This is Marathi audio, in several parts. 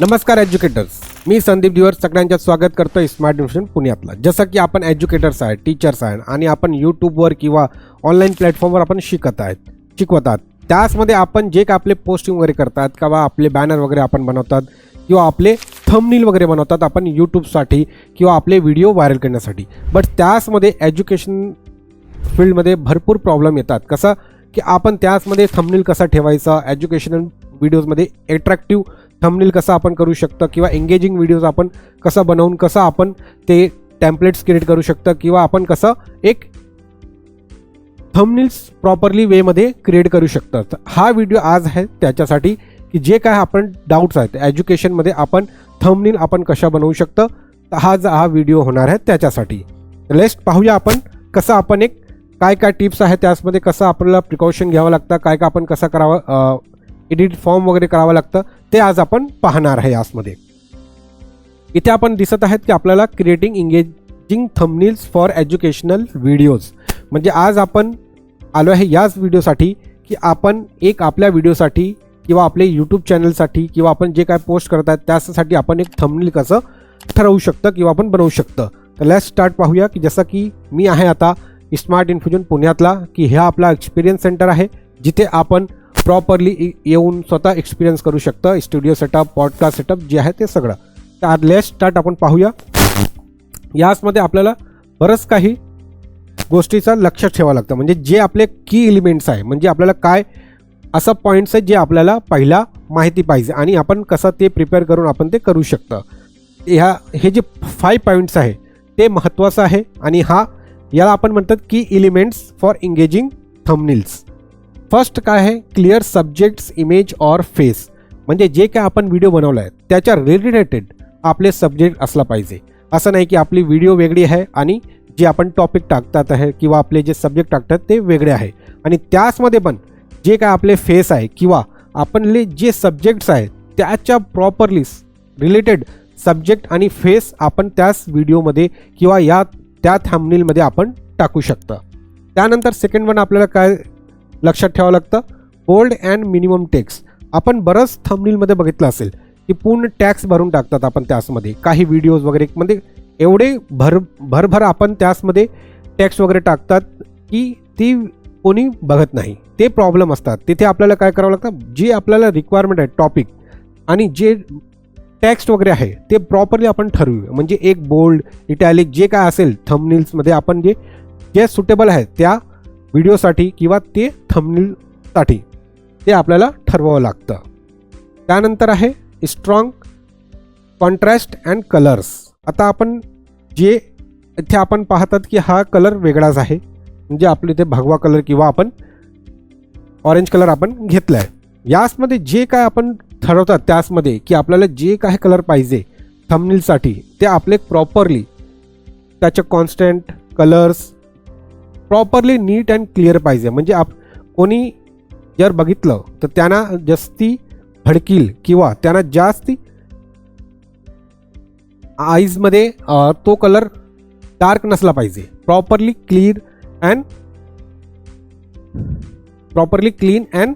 नमस्कार एज्युकेटर्स. मी संदीप दिवर सगळ्यांच्या स्वागत करतो स्मार्ट इन्फॉर्मेशन पुण्यातला. जसं की आपण एज्युकेटर्स आहे टीचर्स आहे आणि आपण यूट्यूबवर किंवा ऑनलाईन प्लॅटफॉर्मवर आपण शिकत आहेत शिकवतात त्याचमध्ये आपण जे काय आपले पोस्टिंग वगैरे करतात किंवा आपले बॅनर वगैरे आपण बनवतात किंवा आपले थंबनील वगैरे बनवतात आपण यूट्यूबसाठी किंवा आपले व्हिडिओ व्हायरल करण्यासाठी. बट त्याचमध्ये एज्युकेशन फील्डमध्ये भरपूर प्रॉब्लेम येतात. कसं की आपण त्याचमध्ये थंबनील कसा ठेवायचा एज्युकेशनल व्हिडिओजमध्ये अट्रॅक्टिव्ह थंबनेल कसं आपण करू शकतं किंवा एंगेजिंग व्हिडिओज आपण कसं बनवून कसं आपण ते टेम्पलेट्स क्रिएट करू शकतं किंवा आपण कसं एक थंबनेल्स प्रॉपरली वेमध्ये क्रिएट करू शकतात तर हा व्हिडिओ आज आहे त्याच्यासाठी की जे काय आपण डाऊट्स आहेत एज्युकेशनमध्ये आपण थंबनील आपण कशा बनवू शकतं हा जा हा व्हिडिओ होणार आहे त्याच्यासाठी. लेस्ट पाहूया आपण कसं आपण एक काय काय टिप्स आहेत त्याचमध्ये कसं आपल्याला प्रिकॉशन घ्यावं लागतं काय काय आपण कसं करावं एडिट फॉर्म वगैरे करावं लागतं ते आज आपण पाहणार आहे यासमध्ये इथे आपण दिसत आहेत की आपल्याला creating engaging thumbnails for educational videos म्हणजे आज आपण आलो आहे याच व्हिडिओसाठी की आपण एक आपल्या व्हिडिओसाठी किंवा आपले यूट्यूब चॅनलसाठी किंवा आपण जे काय पोस्ट करत आहेत त्यासाठी आपण एक थंबनील कसं ठरवू शकतं किंवा आपण बनवू शकतं. तर लेट स्टार्ट पाहूया की जसं की मी आहे आता स्मार्ट इन्फ्युजन पुण्यातला की हा आपला एक्सपिरियन्स सेंटर आहे जिथे आपण प्रॉपरली येऊन स्वतः एक्सपिरियन्स करू शकतं. स्टुडिओ सेटअप पॉडकास्ट सेटअप जे आहे ते सगळं. तर लेस स्टार्ट आपण पाहूया. याचमध्ये आपल्याला बरंच काही गोष्टीचं लक्ष ठेवावं लागतं. म्हणजे जे आपले की एलिमेंट्स आहे म्हणजे आपल्याला काय असं पॉईंट्स आहेत जे आपल्याला पहिला माहिती पाहिजे आणि आपण कसं ते प्रिपेअर करून आपण ते करू शकतं. ह्या हे जे फाय पॉईंट्स आहे ते महत्त्वाचं आहे आणि हा याला आपण म्हणतात की elements for engaging thumbnails first काय आहे? Clear subjects image or face. म्हणजे जे काय आपण व्हिडिओ बनवला आहे त्याच्या रिलेटेड आपले सब्जेक्ट असला पाहिजे. असं नाही की आपली व्हिडिओ वेगळी आहे आणि जे आपण टॉपिक टाकतात आहे किंवा आपले जे सब्जेक्ट टाकतात ते वेगळे आहे. आणि त्याचमध्ये पण जे काय आपले फेस आहे किंवा आपणले जे सब्जेक्ट्स आहेत त्याच्या प्रॉपरली रिलेटेड सब्जेक्ट आणि फेस आपण त्याच व्हिडिओमध्ये किंवा या त्या थॅमनीलमध्ये आपण टाकू शकतं. त्यानंतर सेकंड वन आपल्याला काय लक्षात ठेवावं लागतं. बोल्ड अँड मिनिमम टॅक्स आपण बरंच थंबनीलमध्ये बघितलं असेल की पूर्ण टॅक्स भरून टाकतात आपण त्यासमध्ये काही व्हिडिओज वगैरे म्हणजे एवढे भर भरभर आपण त्यासमध्ये टॅक्स वगैरे टाकतात की ती कोणी बघत नाही. ते प्रॉब्लेम असतात. तिथे आपल्याला काय करावं लागतं? जे आपल्याला रिक्वायरमेंट आहे टॉपिक आणि जे टेक्स्ट वगैरे आहे ते प्रॉपरली आपण ठरवूया. म्हणजे एक बोल्ड इटॅलिक जे काय असेल थंबनील्समध्ये आपण जे जे सुटेबल आहे त्या व्हिडिओसाठी किंवा ते थंबनेलसाठी ते आपल्याला ठरवावं लागतं. त्यानंतर आहे स्ट्रॉंग कॉन्ट्रॅस्ट अँड कलर्स आता आपण जे इथे आपण पाहतात की हा कलर वेगळाच आहे. म्हणजे आपले इथे भगवा कलर किंवा आपण ऑरेंज कलर आपण घेतला आहे याचमध्ये जे काय आपण ठरवतात त्याचमध्ये की आपल्याला जे काय कलर पाहिजे थंबनेलसाठी ते आपले प्रॉपरली त्याचे कॉन्स्टंट कलर्स प्रॉपरली नीट अँड क्लिअर पाहिजे. म्हणजे आप कोणी जर बघितलं तर त्यांना जास्ती भडकील किंवा त्यांना जास्ती आईजमध्ये तो कलर डार्क नसला पाहिजे. Properly clean and properly clean and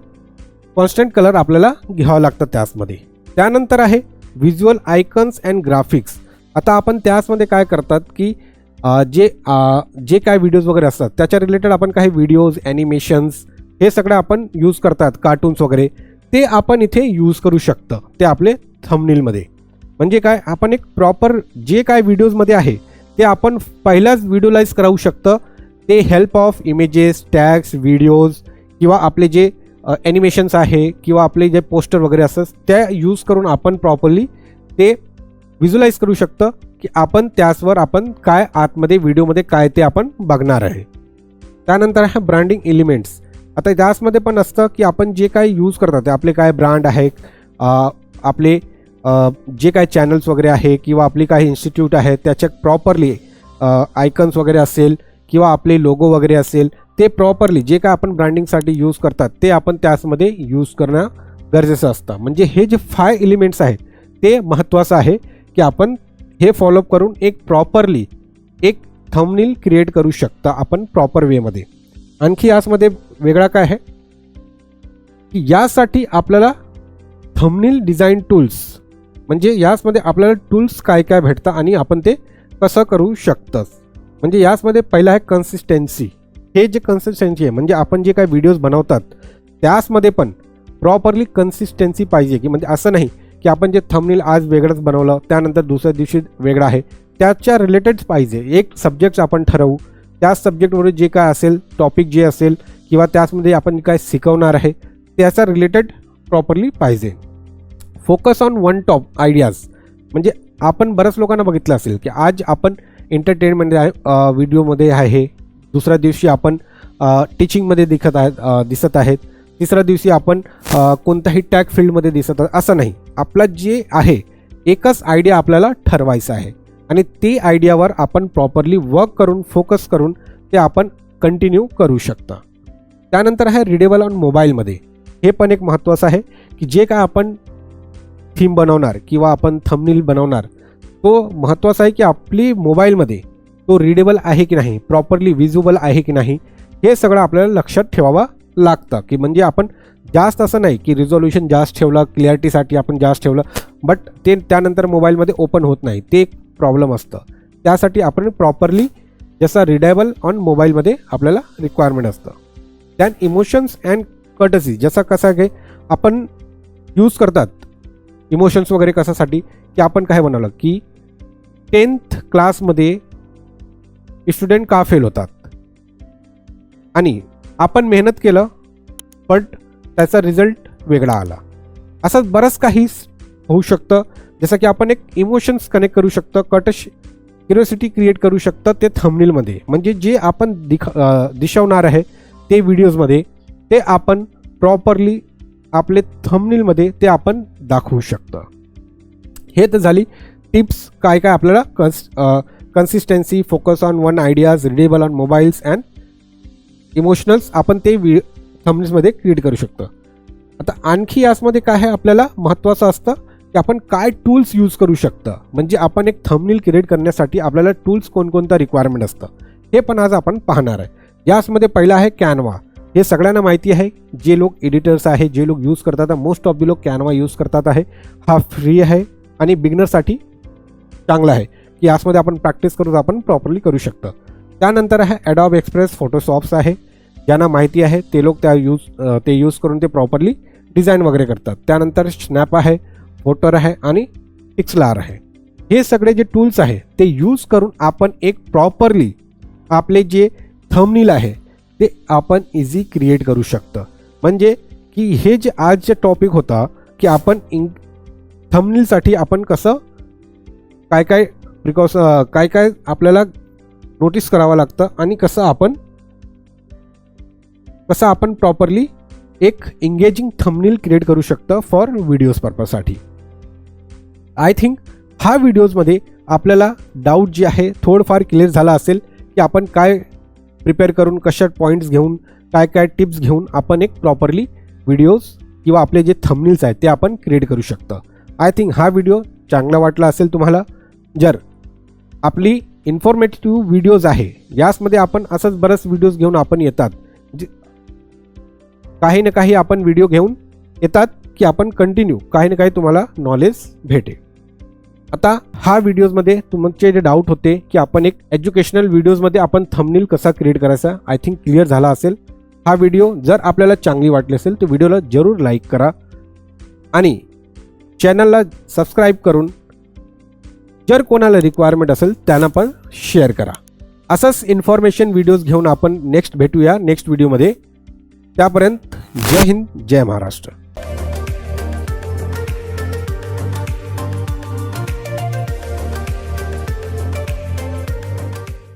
constant colour आपल्याला घ्यावं लागतं त्याचमध्ये. त्यानंतर आहे व्हिज्युअल आयकन्स अँड ग्राफिक्स आता आपण त्याचमध्ये काय करतात की जे जे काय व्हिडिओज वगैरे असतात त्याच्या रिलेटेड आपण काही व्हिडिओज ॲनिमेशन्स हे सगळं आपण यूज करतात कार्टून्स वगैरे ते आपण इथे यूज करू शकतं ते आपले थंबनीलमध्ये म्हणजे काय आपण एक प्रॉपर जे काय व्हिडिओजमध्ये आहे ते आपण पहिलाच व्हिडिओलाइज करावू शकतं ते help of images tags videos किंवा आपले जे ॲनिमेशन्स आहे किंवा आपले जे पोस्टर वगैरे असतात त्या यूज करून आपण प्रॉपरली ते व्हिज्युलाइज करू शकतं. की आपण त्याचवर आपण काय आतमध्ये व्हिडिओमध्ये काय ते आपण बघणार आहे. त्यानंतर आहे ब्रँडिंग एलिमेंट्स आता त्याचमध्ये पण असतं की आपण जे काय यूज करतात ते आपले काय ब्रँड आहे आपले जे काय चॅनल्स वगैरे आहे किंवा आपली काही इन्स्टिट्यूट आहे त्याच्या प्रॉपरली आयकन्स वगैरे असेल किंवा आपले लोगो वगैरे असेल ते प्रॉपरली जे काय आपण ब्रँडिंगसाठी यूज करतात ते आपण त्याचमध्ये यूज करणं गरजेचं असतं. म्हणजे हे जे फाय एलिमेंट्स आहेत ते महत्त्वाचं आहे की आपण हे फॉलोअप करून एक प्रॉपरली एक थंबनील क्रिएट करू शकता आपण प्रॉपर वेमध्ये आणखी याचमध्ये वेगळा काय आहे? की यासाठी आपल्याला थंबनील डिझाईन टूल्स म्हणजे याचमध्ये आपल्याला टूल्स काय काय भेटतं आणि आपण ते कसं करू शकतं म्हणजे याचमध्ये पहिलं आहे कन्सिस्टन्सी हे जे कन्सिस्टन्सी आहे म्हणजे आपण जे काही व्हिडिओज बनवतात त्याचमध्ये पण प्रॉपरली कन्सिस्टन्सी पाहिजे की म्हणजे असं नाही की आपण जे थंबनेल आज वेगळंच बनवलं त्यानंतर दुसऱ्या दिवशी वेगळं आहे. त्याच्या रिलेटेड पाहिजे. एक सब्जेक्ट आपण ठरवू. त्याच सब्जेक्टवर जे काय असेल टॉपिक जे असेल किंवा त्याचमध्ये आपण काय शिकवणार आहे त्याचा रिलेटेड प्रॉपरली पाहिजे. Focus on one top ideas म्हणजे आपण बऱ्याच लोकांना बघितलं असेल की आज आपण एंटरटेनमेंट आहे व्हिडिओमध्ये आहे. दुसऱ्या दिवशी आपण टीचिंगमध्ये दिखत आहेत दिसत आहेत. तिसऱ्या दिवशी आपण कोणत्याही टॅग फील्डमध्ये दिसत असं नाही. आपला जे आहे एकच आयडिया आपल्याला ठरवायचं आहे. आणि ते आयडियावर आपण प्रॉपरली वर्क करून फोकस करून ते आपण कंटिन्यू करू शकता. त्यानंतर आहे रिडेबल ऑन मोबाईलमध्ये हे पण एक महत्त्वाचं आहे की जे काय आपण थीम बनवणार किंवा आपण थंबनील बनवणार तो महत्त्वाचा आहे की आपली मोबाईलमध्ये तो रिडेबल आहे की नाही प्रॉपरली विजुबल आहे की नाही हे सगळं आपल्याला लक्षात ठेवावं लागतं. की म्हणजे आपण जास्त असं नाही की रिझॉल्युशन जास्त ठेवलं क्लिअरिटीसाठी आपण जास्त ठेवलं बट ते त्यानंतर मोबाईलमध्ये ओपन होत नाही. ते एक प्रॉब्लेम असतं. त्यासाठी आपण प्रॉपरली जसं रिडेबल ऑन मोबाईलमध्ये आपल्याला रिक्वायरमेंट असतं. दॅन इमोशन्स अँड कटसी जसा कसा घे आपण यूज करतात इमोशन्स वगैरे कशासाठी की आपण काय बनवलं की टेन्थ क्लासमध्ये स्टुडंट का फेल होतात? आणि आपण मेहनत केलं बट त्याचा रिझल्ट वेगळा आला. असंच बरंच काही होऊ शकतं. जसं की आपण एक इमोशन्स कनेक्ट करू शकतं कटश क्युरियोसिटी क्रिएट करू शकतं ते थंबनेलमध्ये म्हणजे जे आपण दिख दिशवणार आहे ते व्हिडिओजमध्ये ते आपण प्रॉपरली आपले थंबनेलमध्ये ते आपण दाखवू शकतं. हे तर झाली टिप्स काय काय आपल्याला cons consistency focus on one ideas readable on mobiles and emotionals आपण ते वि थंबनेल्समध्ये क्रिएट करू शकतो. आता आणखी यासमध्ये काय आहे आपल्याला महत्त्वाचं असतं? की आपण काय टूल्स यूज करू शकतं? म्हणजे आपण एक थंबनेल क्रिएट करण्यासाठी आपल्याला टूल्स कोणकोणतं रिक्वायरमेंट असतं? हे पण आज आपण पाहणार आहे. यासमध्ये पहिलं आहे कॅनवा हे सगळ्यांना माहिती आहे. जे लोक एडिटर्स आहे जे लोक यूज करतात मोस्ट ऑफ दी लोक कॅनवा यूज करतात आहे. हा फ्री आहे आणि बिगनरसाठी चांगला आहे. की यासमध्ये आपण प्रॅक्टिस करून आपण प्रॉपरली करू शकतो. त्यानंतर आहे ॲडॉब एक्सप्रेस फोटोशॉप्स आहे. ज्यांना माहिती आहे ते लोक त्या यूज ते यूज करून ते प्रॉपरली डिझाईन वगैरे करतात. त्यानंतर स्नॅप आहे फोटर आहे आणि पिक्सलार आहे. हे सगळे जे टूल्स आहे ते यूज करून आपण एक प्रॉपरली आपले जे थंबनील आहे ते आपण इझी क्रिएट करू शकतं. म्हणजे की हे जे आज जे टॉपिक होता की आपण इंग थंबनीलसाठी आपण कसं काय काय प्रिकॉस काय काय आपल्याला नोटीस करावं लागतं आणि कसं आपण कसं आपण प्रॉपरली एक एंगेजिंग थंबनील क्रिएट करू शकतं फॉर व्हिडिओज पर्पजसाठी आय थिंक हा व्हिडिओजमध्ये आपल्याला डाऊट जे आहे थोडंफार क्लिअर झाला असेल की आपण काय प्रिपेअर करून कशा पॉईंट्स घेऊन काय काय टिप्स घेऊन आपण एक प्रॉपरली व्हिडिओज किंवा आपले जे थंबनील्स आहेत ते आपण क्रिएट करू शकतो. आय थिंक हा व्हिडिओ चांगला वाटला असेल तुम्हाला. जर आपली इन्फॉर्मेटिव्ह व्हिडिओज आहे याचमध्ये आपण असंच बरंच व्हिडिओज घेऊन आपण येतात. जे काही ना काही आपण व्हिडिओ घेऊन येतात की आपण कंटिन्यू काही ना काही तुम्हाला नॉलेज भेटेल. आता हा व्हिडिओजमध्ये तुमचे जे डाऊट होते की आपण एक एज्युकेशनल व्हिडिओजमध्ये आपण थंबनील कसा क्रिएट करायचा आय थिंक क्लिअर झाला असेल. हा व्हिडिओ जर आपल्याला चांगली वाटली असेल तर व्हिडिओला जरूर लाईक करा. आणि चॅनलला सबस्क्राईब करून जर कोणाला रिक्वायरमेंट असेल त्यांना पण शेअर करा. असंच इन्फॉर्मेशन व्हिडिओज घेऊन आपण नेक्स्ट भेटूया नेक्स्ट व्हिडिओमध्ये त्यापर्यंत जय हिंद जय महाराष्ट्र.